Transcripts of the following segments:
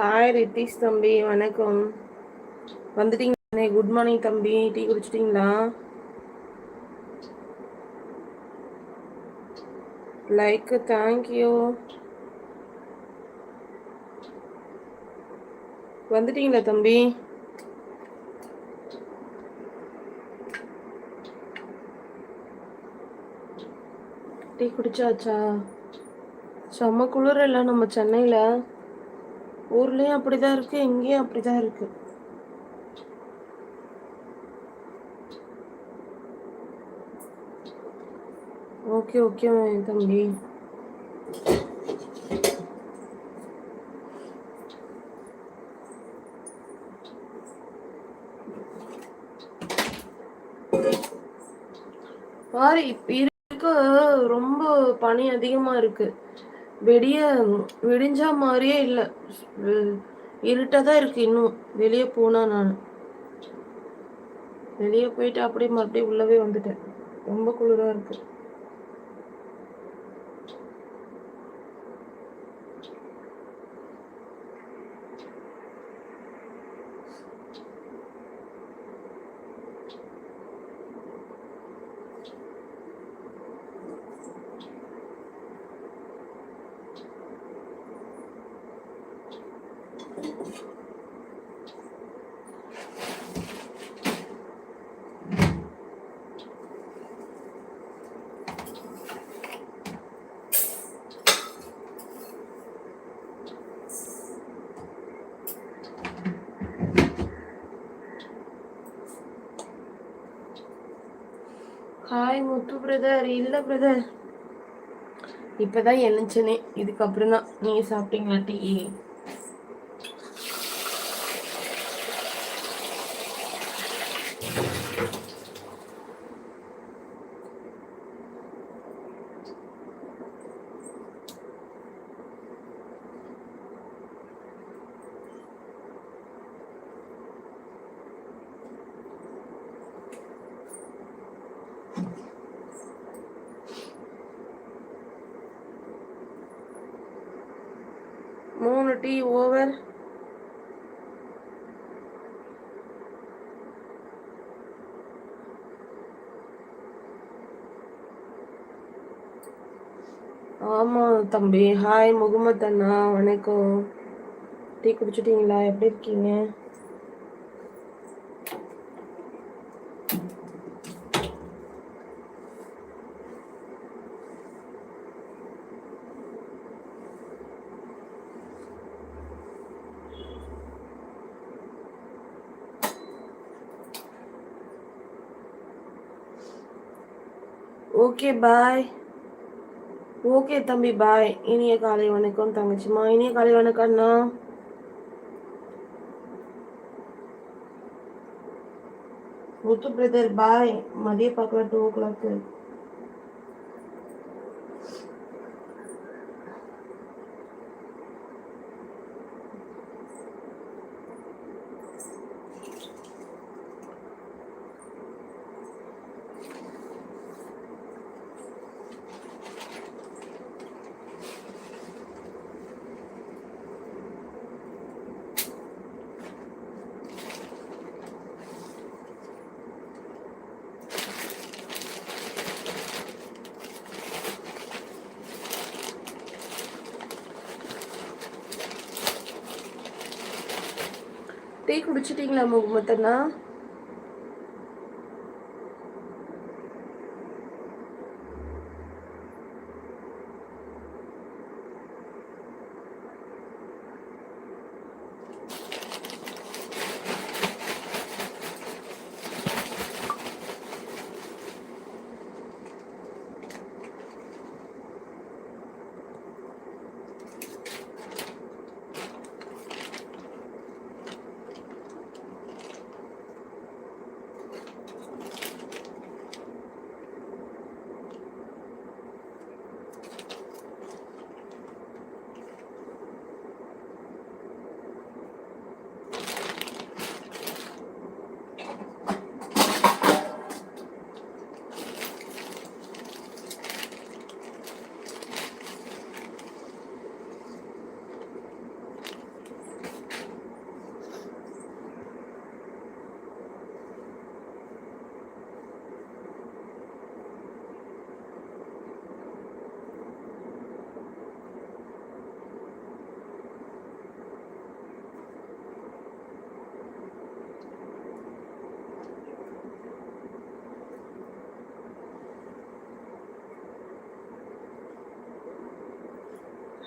Hi Ritheesh தம்பி வணக்கம். வந்துட்டீங்களே குட் மார்னிங் தம்பி. டீ குடிச்சிட்டிங்களா? லைக் தேங்க்யூ வந்துட்டீங்களா தம்பி? டீ குடிச்சாச்சா? செம்ம குளிர் இல்லை நம்ம சென்னையில். ஊர்லேயும் அப்படிதான் இருக்கு இங்கேயும் அப்படிதான் இருக்கு. ஓகே ஓகே தம்பி பாரு இப்ப இருக்க ரொம்ப பனி அதிகமா இருக்கு. வெடிய விடிஞ்சா மாதிரியே இல்லை. இருட்டாக தான் இருக்கு இன்னும். வெளியே போனா நான். வெளியே போயிட்டு அப்படியே மறுபடியும் உள்ளவே வந்துட்டேன். ரொம்ப குளிராக இருக்கு ஹாய் முத்து பிரதர் இல்லை பிரதர் இப்போதான் எழுந்துச்சனே இதுக்கப்புறம் தான் நீங்கள் சாப்பிட்டீங்களா டீ மூணு டீ ஓவர் ஆமாம் தம்பி. ஹாய் முகமது அண்ணா. வணக்கம். டீ குடிச்சிட்டிங்களா? எப்படி இருக்கீங்க ஓகே பாய் ஓகே தம்பி பாய் இனிய காலை வணக்கம் தங்கச்சிமா இனிய காலை வணக்கம் அண்ணா. முத்து பிரதர் பாய் மதிய பார்க்கலாம் டூ ஓ கிளாக்கு டீ குடிச்சிட்டிங்களா முகமத்தண்ணா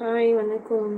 ஹாய் வணக்கம்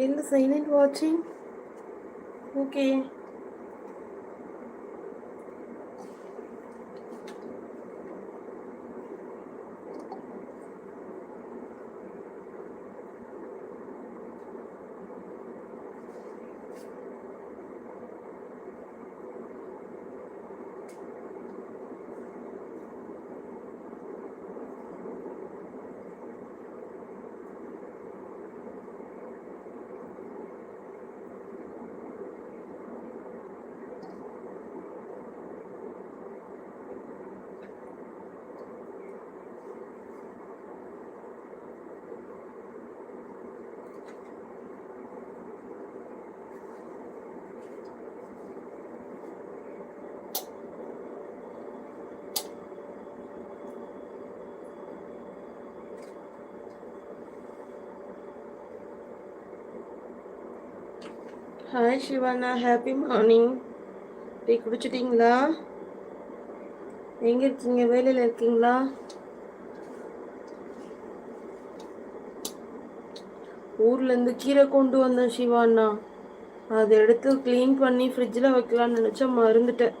என்ன சைலண்ட் வாட்சிங் okay hi Sivana happy morning tea குடிச்சிட்டிங்களா? எங்கே இருக்கீங்க? வேலையில் இருக்கீங்களா? ஊர்லேருந்து கீரை கொண்டு வந்தேன் சிவானா அதை எடுத்து க்ளீன் பண்ணி ஃப்ரிட்ஜில் வைக்கலான்னு நினச்சா மறந்துட்டேன்.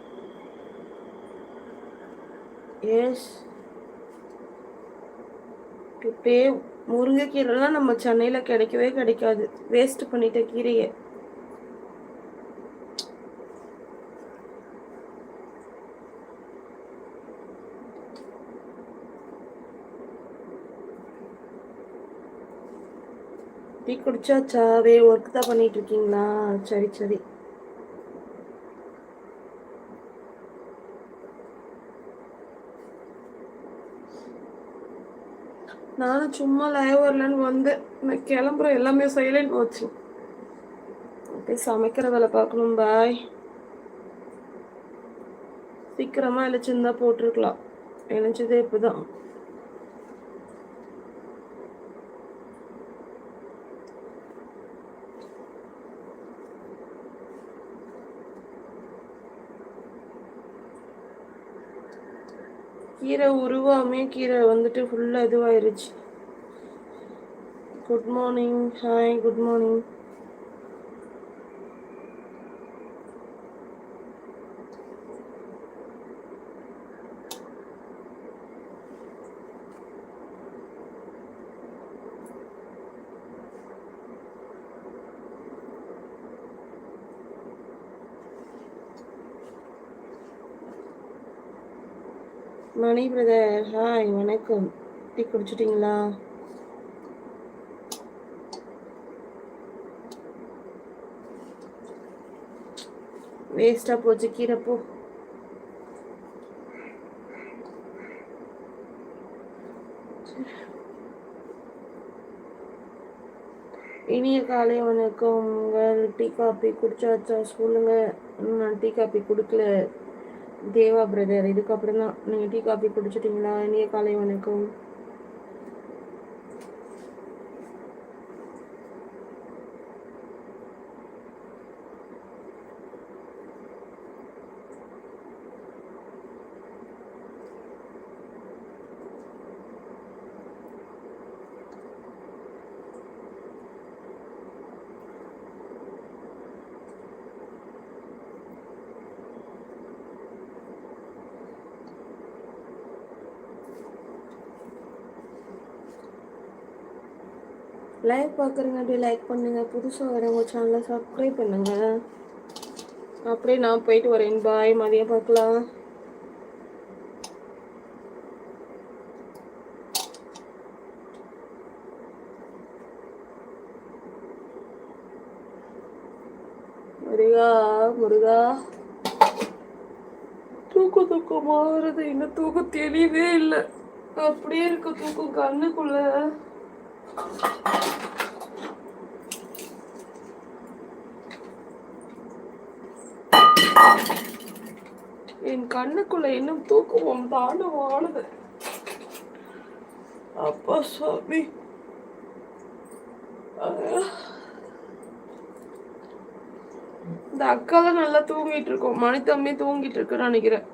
எஸ் இப்பயே முருங்கைக்கீரைலாம் நம்ம சென்னையில் கிடைக்கவே கிடைக்காது. வேஸ்ட் பண்ணிட்ட கீரையை. டீ குடிச்சாச்சா? வே ஒர்க் தான் பண்ணிட்டு இருக்கீங்களா சரி சரி. நானும் சும்மா லைவ் வரலன்னு வந்தேன். நான் கிளம்புறேன். எல்லாமே சைலண்ட் போச்சு. ஓகே சமைக்கிற வேலை பார்க்கணும். பாய் சீக்கிரமா எழுச்சிருந்தா போட்டிருக்கலாம். எழுச்சதே இப்போதான் கீரை உருவாமே கீரை வந்துட்டு ஃபுல்லாக இதுவாயிருச்சு. Good morning hi good morning Mani brother hi வணக்கம். டீ குடிச்சிட்டிங்களா? வேஸ்ட்டாக போச்சு. கீரை இனிய காலை வணக்கம். உங்கள் டீ காப்பி குடிச்சாச்சா? சொல்லுங்க. நான் டீ காப்பி கொடுக்கல. தேவா பிரதர் இதுக்கப்புறம் தான் நீங்கள் டீ காஃபி குடிச்சிட்டிங்களா? இனிய காலை வணக்கம். லைவ் பார்க்குறீங்க அப்படியே லைக் பண்ணுங்க. புதுசாக வரவங்க சேனலை சப்ஸ்கிரைப் பண்ணுங்க. அப்படியே நான் போயிட்டு வரேன். பாய் மதியம் பார்க்கலாம். முருகா முருகா. தூக்கம் தூக்கம் மாறுறது இன்னும் தூக்கம் தெரியவே இல்லை. அப்படியே இருக்க தூக்கம் கண்ணுக்குள்ள. என் கண்ணுக்குள்ள இன்னும் தூக்கம் தாண்டவானது அப்பா சுவாமி. இந்த அக்காலாம் நல்லா தூங்கிட்டு இருக்கோம். மணி தம்பி தூங்கிட்டு இருக்குன்னு நினைக்கிறேன்.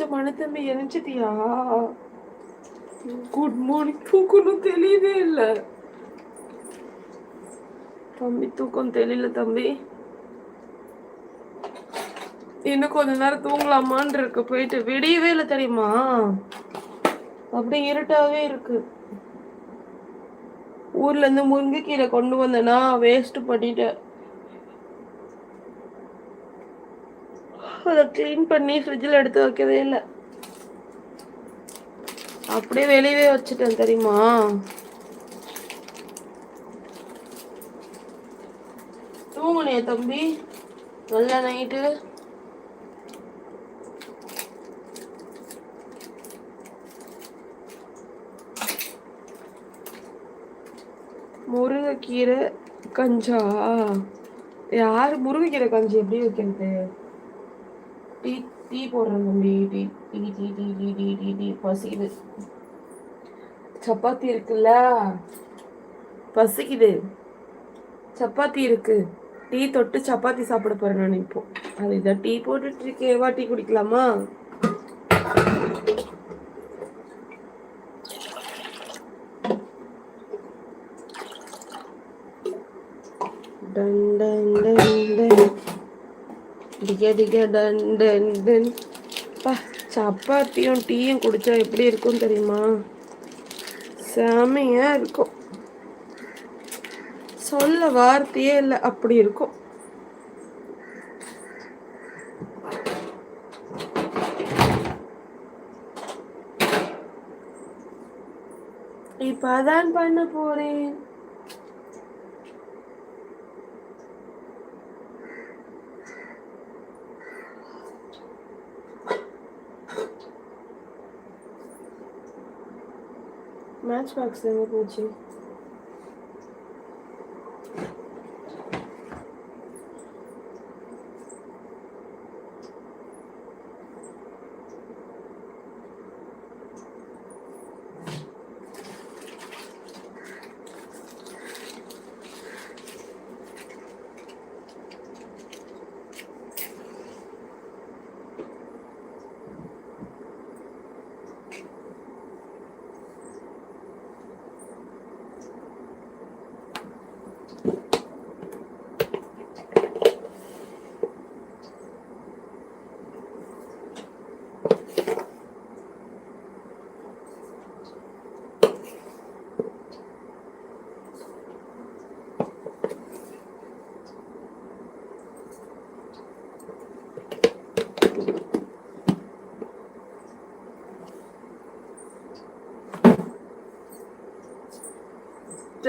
அச்ச தம்பி எழுஞ்சிட்டியா குட் மார்னிங் தூக்கணும் தெரியவே இல்லை. தம்பி தூக்கம் தெரியல தம்பி. இன்னும் கொஞ்ச நேரம் தூங்கலாமான் இருக்கு. போயிட்டு விடியவே இல்லை தெரியுமா? அப்படியே இருட்டாவே இருக்கு. ஊர்ல இருந்து முருங்கைக்கீரை கொண்டு வந்தேன்னா வேஸ்ட் பண்ணிட்டேன். அதை க்ளீன் பண்ணி ஃப்ரிட்ஜில் எடுத்து வைக்கவே இல்லை. அப்படியே வெளியவே வச்சுட்டேன் தெரியுமா? தூங்குனே தம்பி. நல்ல நைட்டு முருங்கைக்கீரை கஞ்சா. யார் முருங்கைக்கீரை கஞ்சி எப்படி வைக்கிறது? டீ டீ போடுறேன் தம்பி tea tea tea tea tea tea tea tea பசிக்குது. சப்பாத்தி இருக்குல்ல? பசிக்குது. சப்பாத்தி இருக்கு. டீ தொட்டு சப்பாத்தி சாப்பிட போறேன் நான் இப்போ. அது இதை டீ போட்டுட்டு இருக்கேவா டீ குடிக்கலாமா டன் டன் டன் டன் டிக டிக டன் டன் டன் பா சப்பாத்தியும் டீயும் குடிச்சா எப்படி இருக்கும் தெரியுமா? செமையா இருக்கும். சொல்ல வார்த்தையே இல்லை அப்படி இருக்கும். இப்ப அதான் பண்ண போறேன். matchbox, then we'll go to.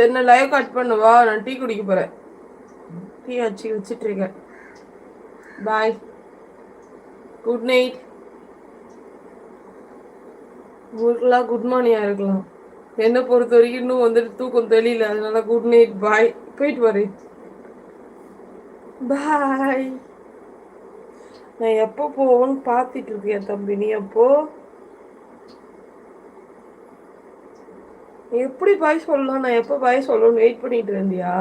சரி நான் லைவ் கட் பண்ணுவா நான் டீ குடிக்க போறேன். டீ வச்சு வச்சுட்டு இருக்கேன். பாய் குட் நைட் உங்களுக்குலாம் குட் மார்னிங்காக இருக்கலாம். என்னை பொறுத்த வரைக்கும் இன்னும் வந்துட்டு தூக்கம் தெரியல அதனால குட் நைட் பாய் போயிட்டு வரே. பாய் நான் எப்போ போவோன்னு பார்த்துட்டு இருக்கேன் தம்பி. நீ எப்போ? எப்படி பாய் சொல்லலாம்? நான் எப்போ பாய் சொல்லணும்னு வெயிட் பண்ணிட்டு இருந்தியா?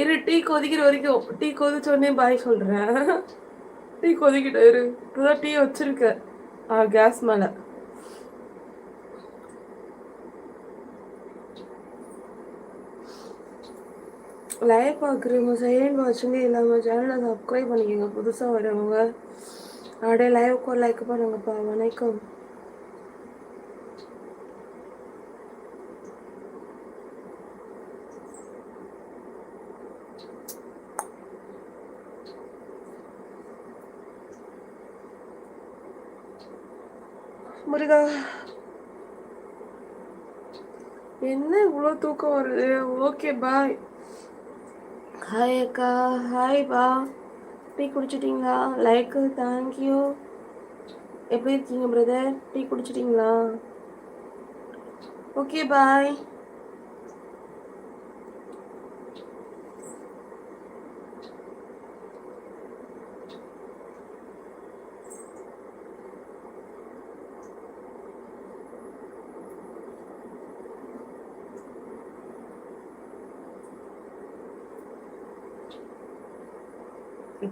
இரு டீ கொதிக்கிற வரைக்கும். டீ கொதிச்ச உடனே பாய் சொல்கிறேன் டீ கொதிக்கிட்ட இரு. இப்போதான் டீ வச்சிருக்க கேஸ் மேலே. லைவ் பார்க்குறவங்க சைலண்ட் வாட்சுங்க இல்லாமல் சேனலை சப்ஸ்கிரைப் பண்ணிக்கோங்க. புதுசாக வரவங்க. அப்படியே லைவுக்கு ஒரு லைக் பண்ணுங்கப்பா வணக்கம். முருகா என்ன இவ்வளோ தூக்கம் வருது? ஓகே பாய் ஹாய் அக்கா. ஹாய் பா டீ குடிச்சிட்டிங்களா? லைக்கு தேங்க்யூ எப்படி இருக்கீங்க பிரதர் டீ குடிச்சிட்டிங்களா? ஓகே பாய்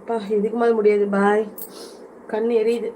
அப்பா இதுக்கு மேலே முடியாது? பாய் கண் எரியுது.